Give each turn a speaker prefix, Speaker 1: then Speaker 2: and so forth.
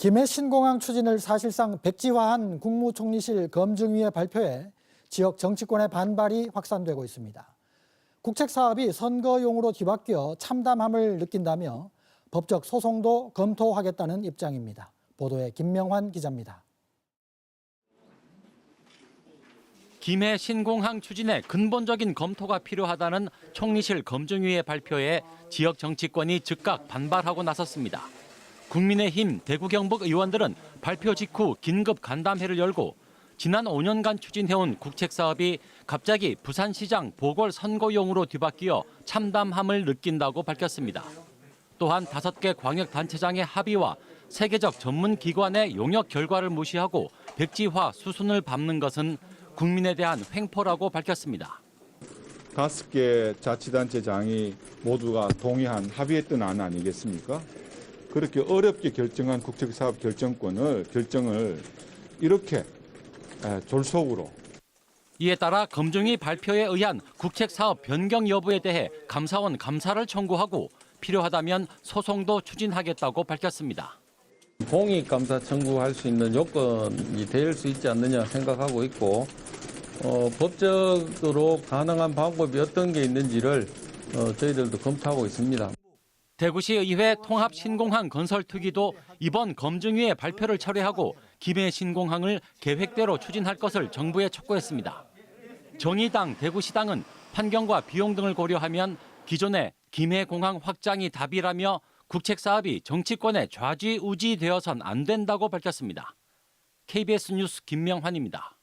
Speaker 1: 김해 신공항 추진을 사실상 백지화한 국무총리실 검증위의 발표에 지역 정치권의 반발이 확산되고 있습니다. 국책 사업이 선거용으로 뒤바뀌어 참담함을 느낀다며 법적 소송도 검토하겠다는 입장입니다. 보도에 김명환 기자입니다.
Speaker 2: 김해 신공항 추진에 근본적인 검토가 필요하다는 총리실 검증위의 발표에 지역 정치권이 즉각 반발하고 나섰습니다. 국민의힘 대구 경북 의원들은 발표 직후 긴급 간담회를 열고 지난 5년간 추진해온 국책 사업이 갑자기 부산시장 보궐 선거용으로 뒤바뀌어 참담함을 느낀다고 밝혔습니다. 또한 다섯 개 광역 단체장의 합의와 세계적 전문 기관의 용역 결과를 무시하고 백지화 수순을 밟는 것은 국민에 대한 횡포라고 밝혔습니다.
Speaker 3: 다섯 개 자치단체장이 모두가 동의한 합의했던 안 아니겠습니까? 그렇게 어렵게 결정한 국책 사업 결정권을 결정을 이렇게 에, 졸속으로
Speaker 2: 이에 따라 검증위 발표에 의한 국책 사업 변경 여부에 대해 감사원 감사를 청구하고 필요하다면 소송도 추진하겠다고 밝혔습니다.
Speaker 4: 공익 감사 청구할 수 있는 요건이 될 수 있지 않느냐 생각하고 있고 어, 법적으로 가능한 방법이 어떤 게 있는지를 어, 저희들도 검토하고 있습니다.
Speaker 2: 대구시 의회 통합 신공항 건설 특위도 이번 검증위의 발표를 철회하고 김해 신공항을 계획대로 추진할 것을 정부에 촉구했습니다. 정의당 대구시당은 환경과 비용 등을 고려하면 기존의 김해 공항 확장이 답이라며 국책 사업이 정치권에 좌지우지되어선 안 된다고 밝혔습니다. KBS 뉴스 김명환입니다.